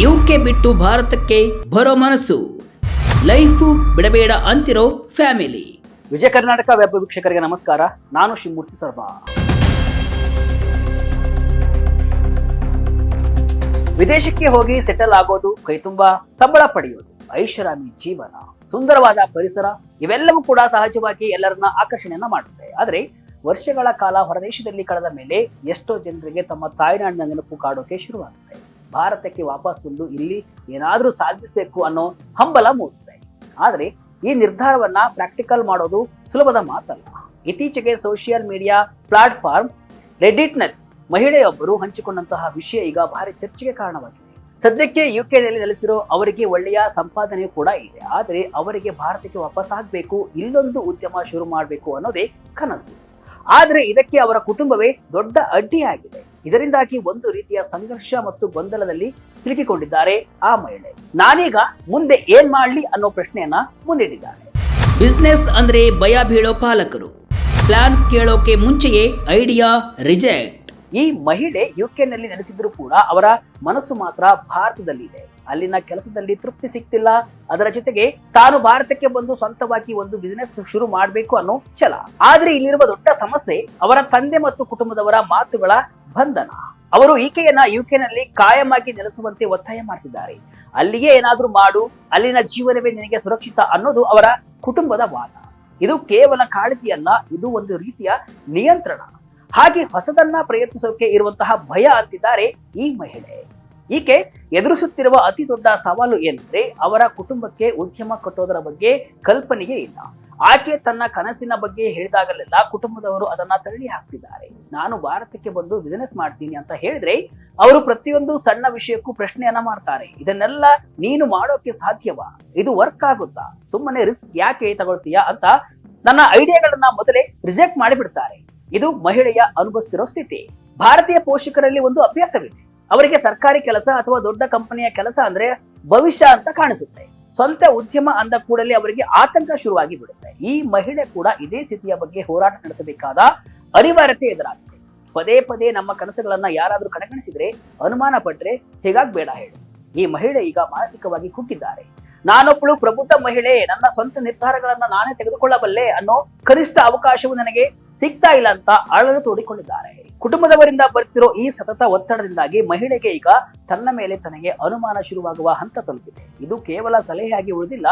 UK ಬಿಟ್ಟು ಭಾರತಕ್ಕೆ ಬರೋ ಮನಸ್ಸು. ಲೈಫು ಬಿಡಬೇಡ ಅಂತಿರೋ ಫ್ಯಾಮಿಲಿ. ವಿಜಯ ಕರ್ನಾಟಕ ವೆಬ್ ವೀಕ್ಷಕರಿಗೆ ನಮಸ್ಕಾರ. ನಾನು ಶಿವಮೂರ್ತಿ ಸರ್ಬಾ ವಿದೇಶಕ್ಕೆ ಹೋಗಿ ಸೆಟಲ್ ಆಗೋದು ಕೈತುಂಬ ಸಂಬಳ ಪಡೆಯೋದು, ಐಷಾರಾಮಿ ಜೀವನ, ಸುಂದರವಾದ ಪರಿಸರ, ಇವೆಲ್ಲವೂ ಕೂಡ ಸಹಜವಾಗಿ ಎಲ್ಲರನ್ನ ಆಕರ್ಷಣೆಯನ್ನ ಮಾಡುತ್ತೆ. ಆದ್ರೆ ವರ್ಷಗಳ ಕಾಲ ಹೊರದೇಶದಲ್ಲಿ ಕಳೆದ ಮೇಲೆ ಎಷ್ಟೋ ಜನರಿಗೆ ತಮ್ಮ ತಾಯ್ನಾಡಿನ ನೆನಪು ಕಾಡೋಕೆ ಶುರುವಾಗುತ್ತೆ. ಭಾರತಕ್ಕೆ ವಾಪಸ್ ಬಂದು ಇಲ್ಲಿ ಏನಾದರೂ ಸಾಧಿಸಬೇಕು ಅನ್ನೋ ಹಂಬಲ ಮೂಡುತ್ತೆ. ಆದ್ರೆ ಈ ನಿರ್ಧಾರವನ್ನ ಪ್ರಾಕ್ಟಿಕಲ್ ಮಾಡೋದು ಸುಲಭದ ಮಾತಲ್ಲ. ಇತ್ತೀಚೆಗೆ ಸೋಷಿಯಲ್ ಮೀಡಿಯಾ ಪ್ಲಾಟ್ಫಾರ್ಮ್ ರೆಡಿಟ್ನಲ್ಲಿ ಮಹಿಳೆಯೊಬ್ಬರು ಹಂಚಿಕೊಂಡಂತಹ ವಿಷಯ ಈಗ ಭಾರಿ ಚರ್ಚೆಗೆ ಕಾರಣವಾಗಿದೆ. ಸದ್ಯಕ್ಕೆ ಯುಕೆನಲ್ಲಿ ನೆಲೆಸಿರೋ ಅವರಿಗೆ ಒಳ್ಳೆಯ ಸಂಪಾದನೆ ಕೂಡ ಇದೆ. ಆದರೆ ಅವರಿಗೆ ಭಾರತಕ್ಕೆ ವಾಪಸ್ ಆಗಬೇಕು, ಇಲ್ಲೊಂದು ಉದ್ಯಮ ಶುರು ಮಾಡಬೇಕು ಅನ್ನೋದೇ ಕನಸು. ಆದ್ರೆ ಇದಕ್ಕೆ ಅವರ ಕುಟುಂಬವೇ ದೊಡ್ಡ ಅಡ್ಡಿಯಾಗಿದೆ. ಇದರಿಂದಾಗಿ ಒಂದು ರೀತಿಯ ಸಂಘರ್ಷ ಮತ್ತು ಗೊಂದಲದಲ್ಲಿ ಸಿಲುಕಿಕೊಂಡಿದ್ದಾರೆ ಆ ಮಹಿಳೆ. ನಾನೀಗ ಮುಂದೆ ಏನ್ ಮಾಡ್ಲಿ ಅನ್ನೋ ಪ್ರಶ್ನೆಯನ್ನ ಮುಂದಿಟ್ಟಿದ್ದಾರೆ. ಬಿಸ್ನೆಸ್ ಅಂದ್ರೆ ಭಯ ಬೀಳೋ ಪಾಲಕರು. ಪ್ಲಾನ್ ಕೇಳೋಕೆ ಮುಂಚೆಯೇ ಐಡಿಯಾ ರಿಜೆಕ್ಟ್ ಈ ಮಹಿಳೆ ಯುಕೆನಲ್ಲಿ ನೆಲೆಸಿದ್ರು ಕೂಡ ಅವರ ಮನಸ್ಸು ಮಾತ್ರ ಭಾರತದಲ್ಲಿದೆ ಅಲ್ಲಿನ ಕೆಲಸದಲ್ಲಿ ತೃಪ್ತಿ ಸಿಗ್ತಿಲ್ಲ. ಅದರ ಜೊತೆಗೆ ತಾನು ಭಾರತಕ್ಕೆ ಬಂದು ಸ್ವಂತವಾಗಿ ಒಂದು ಬಿಸಿನೆಸ್ ಶುರು ಮಾಡಬೇಕು ಅನ್ನೋ ಛಲ. ಆದ್ರೆ ಇಲ್ಲಿರುವ ದೊಡ್ಡ ಸಮಸ್ಯೆ ಅವರ ತಂದೆ ಮತ್ತು ಕುಟುಂಬದವರ ಮಾತುಗಳ ಬಂಧನ. ಅವರು ಈಕೆಯನ್ನ ಯುಕೆನಲ್ಲಿ ಕಾಯಮಾಗಿ ನೆಲೆಸುವಂತೆ ಒತ್ತಾಯ ಮಾಡ್ತಿದ್ದಾರೆ. ಅಲ್ಲಿಯೇ ಏನಾದ್ರೂ ಮಾಡು, ಅಲ್ಲಿನ ಜೀವನವೇ ನಿನಗೆ ಸುರಕ್ಷಿತ ಅನ್ನೋದು ಅವರ ಕುಟುಂಬದ ವಾದ. ಇದು ಕೇವಲ ಕಾಳಜಿಯಲ್ಲ ಇದು ಒಂದು ರೀತಿಯ ನಿಯಂತ್ರಣ. ಹಾಗೆ ಹೊಸದನ್ನ ಪ್ರಯತ್ನಿಸೋಕೆ ಇರುವಂತಹ ಭಯ ಅಂತಿದ್ದಾರೆ ಈ ಮಹಿಳೆ. ಈಕೆ ಎದುರಿಸುತ್ತಿರುವ ಅತಿ ದೊಡ್ಡ ಸವಾಲು ಏನಂದ್ರೆ ಅವರ ಕುಟುಂಬಕ್ಕೆ ಉದ್ಯಮ ಕಟ್ಟೋದರ ಬಗ್ಗೆ ಕಲ್ಪನೆಯೇ ಇಲ್ಲ. ಆಕೆ ತನ್ನ ಕನಸಿನ ಬಗ್ಗೆ ಹೇಳಿದಾಗಲೆಲ್ಲ ಕುಟುಂಬದವರು ಅದನ್ನ ತಳ್ಳಿ ಹಾಕ್ತಿದ್ದಾರೆ. ನಾನು ಭಾರತಕ್ಕೆ ಬಂದು ಬಿಸಿನೆಸ್ ಮಾಡ್ತೀನಿ ಅಂತ ಹೇಳಿದ್ರೆ ಅವರು ಪ್ರತಿಯೊಂದು ಸಣ್ಣ ವಿಷಯಕ್ಕೂ ಪ್ರಶ್ನೆಯನ್ನ ಮಾಡ್ತಾರೆ. ಇದನ್ನೆಲ್ಲ ನೀನು ಮಾಡೋಕೆ ಸಾಧ್ಯವಾ? ಇದು ವರ್ಕ್ ಆಗುತ್ತಾ? ಸುಮ್ಮನೆ ರಿಸ್ಕ್ ಯಾಕೆ ತಗೊಳ್ತೀಯಾ ಅಂತ ನನ್ನ ಐಡಿಯಾಗಳನ್ನ ಮೊದಲೇ ರಿಜೆಕ್ಟ್ ಮಾಡಿಬಿಡ್ತಾರೆ. ಇದು ಮಹಿಳೆಯ ಅನುಭವಿಸ್ತಿರೋ ಸ್ಥಿತಿ. ಭಾರತೀಯ ಪೋಷಕರಲ್ಲಿ ಒಂದು ಅಭ್ಯಾಸವಿದೆ. ಅವರಿಗೆ ಸರ್ಕಾರಿ ಕೆಲಸ ಅಥವಾ ದೊಡ್ಡ ಕಂಪನಿಯ ಕೆಲಸ ಅಂದ್ರೆ ಭವಿಷ್ಯ ಅಂತ ಕಾಣಿಸುತ್ತೆ. ಸ್ವಂತ ಉದ್ಯಮ ಅಂದ ಕೂಡಲೇ ಅವರಿಗೆ ಆತಂಕ ಶುರುವಾಗಿ ಬಿಡುತ್ತೆ ಈ ಮಹಿಳೆ ಕೂಡ ಇದೇ ಸ್ಥಿತಿಯ ಬಗ್ಗೆ ಹೋರಾಟ ನಡೆಸಬೇಕಾದ ಅನಿವಾರ್ಯತೆ ಎದುರಾಗುತ್ತೆ ಪದೇ ಪದೇ ನಮ್ಮ ಕನಸುಗಳನ್ನ ಯಾರಾದರೂ ಕಡೆಗಣಿಸಿದ್ರೆ ಅನುಮಾನ ಪಟ್ರೆ ಹೇಗಾಗ್ಬೇಡ ಹೇಳಿ. ಈ ಮಹಿಳೆ ಈಗ ಮಾನಸಿಕವಾಗಿ ಕುಕ್ಕಿದ್ದಾರೆ ನಾನೊಬ್ಬಳು ಪ್ರಬುದ್ಧ ಮಹಿಳೆ, ನನ್ನ ಸ್ವಂತ ನಿರ್ಧಾರಗಳನ್ನ ನಾನೇ ತೆಗೆದುಕೊಳ್ಳಬಲ್ಲೆ ಅನ್ನೋ ಕನಿಷ್ಠ ಅವಕಾಶವು ನನಗೆ ಸಿಗ್ತಾ ಇಲ್ಲ ಅಂತ ಅಳಲು ತೋಡಿಕೊಂಡಿದ್ದಾರೆ. ಕುಟುಂಬದವರಿಂದ ಬರ್ತಿರೋ ಈ ಸತತ ಒತ್ತಡದಿಂದಾಗಿ ಮಹಿಳೆಗೆ ಈಗ ತನ್ನ ಮೇಲೆ ತನಗೆ ಅನುಮಾನ ಶುರುವಾಗುವ ಹಂತ ತಲುಪಿದೆ. ಇದು ಕೇವಲ ಸಲಹೆಯಾಗಿ ಉಳಿದಿಲ್ಲ,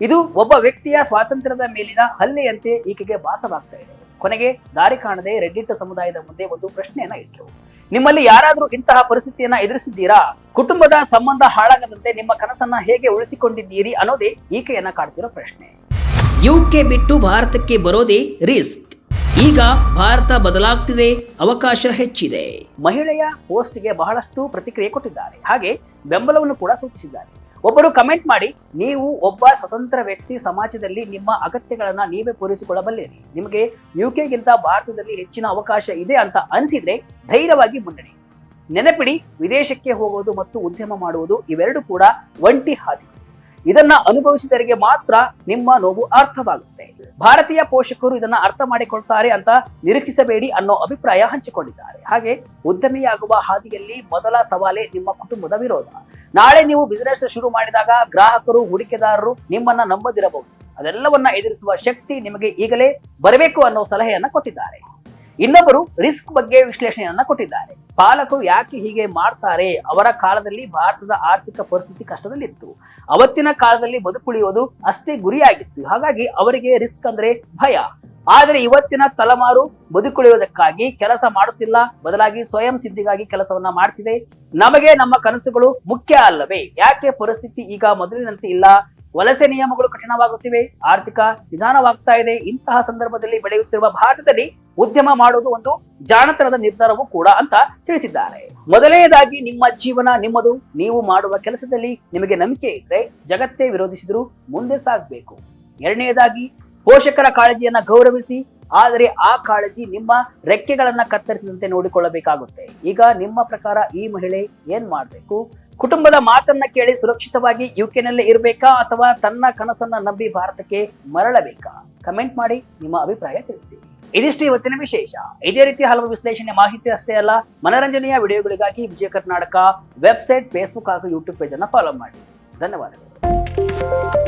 ಇದು ಒಬ್ಬ ವ್ಯಕ್ತಿಯ ಸ್ವಾತಂತ್ರ್ಯದ ಮೇಲಿನ ಹಲ್ಲೆಯಂತೆ ಈಕೆಗೆ ಭಾಸವಾಗ್ತಾ ಇದೆ. ಕೊನೆಗೆ ದಾರಿ ಕಾಣದೆ ರೆಡ್ಡಿಟ್ ಸಮುದಾಯದ ಮುಂದೆ ಒಂದು ಪ್ರಶ್ನೆಯನ್ನ ಇಟ್ಟರು ನಿಮ್ಮಲ್ಲಿ ಯಾರಾದರೂ ಇಂತಹ ಪರಿಸ್ಥಿತಿಯನ್ನ ಎದುರಿಸಿದ್ದೀರಾ? ಕುಟುಂಬದ ಸಂಬಂಧ ಹಾಳಾಗದಂತೆ ನಿಮ್ಮ ಕನಸನ್ನ ಹೇಗೆ ಉಳಿಸಿಕೊಂಡಿದ್ದೀರಿ ಅನ್ನೋದೇ ಈಕೆಯನ್ನ ಕಾಡ್ತಿರೋ ಪ್ರಶ್ನೆ. ಯುಕೆ ಬಿಟ್ಟು ಭಾರತಕ್ಕೆ ಬರೋದೇ ರಿಸ್ಕ್. ಈಗ ಭಾರತ ಬದಲಾಗ್ತಿದೆ, ಅವಕಾಶ ಹೆಚ್ಚಿದೆ. ಮಹಿಳೆಯ ಪೋಸ್ಟ್ಗೆ ಬಹಳಷ್ಟು ಪ್ರತಿಕ್ರಿಯೆ ಕೊಟ್ಟಿದ್ದಾರೆ. ಹಾಗೆ ಬೆಂಬಲವನ್ನು ಕೂಡ ಸೂಚಿಸಿದ್ದಾರೆ. ಒಬ್ಬರು ಕಮೆಂಟ್ ಮಾಡಿ, ನೀವು ಒಬ್ಬ ಸ್ವತಂತ್ರ ವ್ಯಕ್ತಿ ಸಮಾಜದಲ್ಲಿ ನಿಮ್ಮ ಅಗತ್ಯಗಳನ್ನ ನೀವೇ ಪೂರೈಸಿಕೊಳ್ಳಬಲ್ಲಿರಿ. ನಿಮಗೆ ಯುಕೆಗಿಂತ ಭಾರತದಲ್ಲಿ ಹೆಚ್ಚಿನ ಅವಕಾಶ ಇದೆ ಅಂತ ಅನಿಸಿದ್ರೆ ಧೈರ್ಯವಾಗಿ ಮುನ್ನಡೆ. ನೆನಪಿಡಿ, ವಿದೇಶಕ್ಕೆ ಹೋಗೋದು ಮತ್ತು ಉದ್ಯಮ ಮಾಡುವುದು ಇವೆರಡು ಕೂಡ ಒಂಟಿ ಹಾದಿ. ಇದನ್ನ ಅನುಭವಿಸಿದವರಿಗೆ ಮಾತ್ರ ನಿಮ್ಮ ನೋವು ಅರ್ಥವಾಗುತ್ತೆ. ಭಾರತೀಯ ಪೋಷಕರು ಇದನ್ನ ಅರ್ಥ ಮಾಡಿಕೊಳ್ತಾರೆ ಅಂತ ನಿರೀಕ್ಷಿಸಬೇಡಿ ಅನ್ನೋ ಅಭಿಪ್ರಾಯ ಹಂಚಿಕೊಂಡಿದ್ದಾರೆ. ಹಾಗೆ ಉದ್ಯಮಿಯಾಗುವ ಹಾದಿಯಲ್ಲಿ ಮೊದಲ ಸವಾಲೇ ನಿಮ್ಮ ಕುಟುಂಬದ ವಿರೋಧ. ನಾಳೆ ನೀವು ಬಿಸಿನೆಸ್ ಶುರು ಮಾಡಿದಾಗ ಗ್ರಾಹಕರು, ಹೂಡಿಕೆದಾರರು ನಿಮ್ಮನ್ನ ನಂಬದಿರಬಹುದು. ಅದೆಲ್ಲವನ್ನ ಎದುರಿಸುವ ಶಕ್ತಿ ನಿಮಗೆ ಈಗಲೇ ಬರಬೇಕು ಅನ್ನೋ ಸಲಹೆಯನ್ನ ಕೊಟ್ಟಿದ್ದಾರೆ. ಇನ್ನೊಬ್ಬರು ರಿಸ್ಕ್ ಬಗ್ಗೆ ವಿಶ್ಲೇಷಣೆಯನ್ನ ಕೊಟ್ಟಿದ್ದಾರೆ. ಪಾಲಕರು ಯಾಕೆ ಹೀಗೆ ಮಾಡ್ತಾರೆ? ಅವರ ಕಾಲದಲ್ಲಿ ಭಾರತದ ಆರ್ಥಿಕ ಪರಿಸ್ಥಿತಿ ಕಷ್ಟದಲ್ಲಿತ್ತು. ಅವತ್ತಿನ ಕಾಲದಲ್ಲಿ ಬದುಕುಳಿಯುವುದು ಅಷ್ಟೇ ಗುರಿಯಾಗಿತ್ತು. ಹಾಗಾಗಿ ಅವರಿಗೆ ರಿಸ್ಕ್ ಅಂದ್ರೆ ಭಯ. ಆದರೆ ಇವತ್ತಿನ ತಲೆಮಾರು ಬದುಕುಳಿಯುವುದಕ್ಕಾಗಿ ಕೆಲಸ ಮಾಡುತ್ತಿಲ್ಲ. ಬದಲಾಗಿ ಸ್ವಯಂ ಸಿದ್ಧಿಗಾಗಿ ಕೆಲಸವನ್ನ ಮಾಡ್ತಿದೆ. ನಮಗೆ ನಮ್ಮ ಕನಸುಗಳು ಮುಖ್ಯ ಅಲ್ಲವೇ? ಯಾಕೆ ಪರಿಸ್ಥಿತಿ ಈಗ ಮೊದಲಿನಂತೆ ಇಲ್ಲ? ವಲಸೆ ನಿಯಮಗಳು ಕಠಿಣವಾಗುತ್ತಿವೆ, ಆರ್ಥಿಕ ನಿಧಾನವಾಗ್ತಾ ಇದೆ. ಇಂತಹ ಸಂದರ್ಭದಲ್ಲಿ ಬೆಳೆಯುತ್ತಿರುವ ಭಾರತದಲ್ಲಿ ಉದ್ಯಮ ಮಾಡುವುದು ಒಂದು ಜಾಣತನದ ನಿರ್ಧಾರವೂ ಕೂಡ ಅಂತ ತಿಳಿಸಿದ್ದಾರೆ. ಮೊದಲನೇದಾಗಿ, ನಿಮ್ಮ ಜೀವನ ನಿಮ್ಮದು. ನೀವು ಮಾಡುವ ಕೆಲಸದಲ್ಲಿ ನಿಮಗೆ ನಂಬಿಕೆ ಇದ್ರೆ ಜಗತ್ತೇ ವಿರೋಧಿಸಿದ್ರು ಮುಂದೆ ಸಾಗಬೇಕು. ಎರಡನೆಯದಾಗಿ ಪೋಷಕರ ಕಾಳಜಿಯನ್ನ ಗೌರವಿಸಿ, ಆದರೆ ಆ ಕಾಳಜಿ ನಿಮ್ಮ ರೆಕ್ಕೆಗಳನ್ನ ಕತ್ತರಿಸಿದಂತೆ ನೋಡಿಕೊಳ್ಳಬೇಕಾಗುತ್ತೆ. ಈಗ ನಿಮ್ಮ ಪ್ರಕಾರ ಈ ಮಹಿಳೆ ಏನ್ ಮಾಡ್ಬೇಕು? ಕುಟುಂಬದ ಮಾತನ್ನ ಕೇಳಿ ಸುರಕ್ಷಿತವಾಗಿ ಯುಕೆನಲ್ಲೇ ಇರಬೇಕಾ ಅಥವಾ ತನ್ನ ಕನಸನ್ನ ನಂಬಿ ಭಾರತಕ್ಕೆ ಮರಳಬೇಕಾ? ಕಮೆಂಟ್ ಮಾಡಿ ನಿಮ್ಮ ಅಭಿಪ್ರಾಯ ತಿಳಿಸಿ. ಇದಿಷ್ಟು ಇವತ್ತಿನ ವಿಶೇಷ. ಇದೇ ರೀತಿ ಹಲವು ವಿಶ್ಲೇಷಣೆ ಮಾಹಿತಿ ಅಷ್ಟೇ ಅಲ್ಲ, ಮನರಂಜನೆಯ ವಿಡಿಯೋಗಳಿಗಾಗಿ ವಿಜಯ ಕರ್ನಾಟಕ ವೆಬ್ಸೈಟ್, ಫೇಸ್ಬುಕ್ ಹಾಗೂ ಯೂಟ್ಯೂಬ್ ಪೇಜ್ ಅನ್ನು ಫಾಲೋ ಮಾಡಿ. ಧನ್ಯವಾದಗಳು.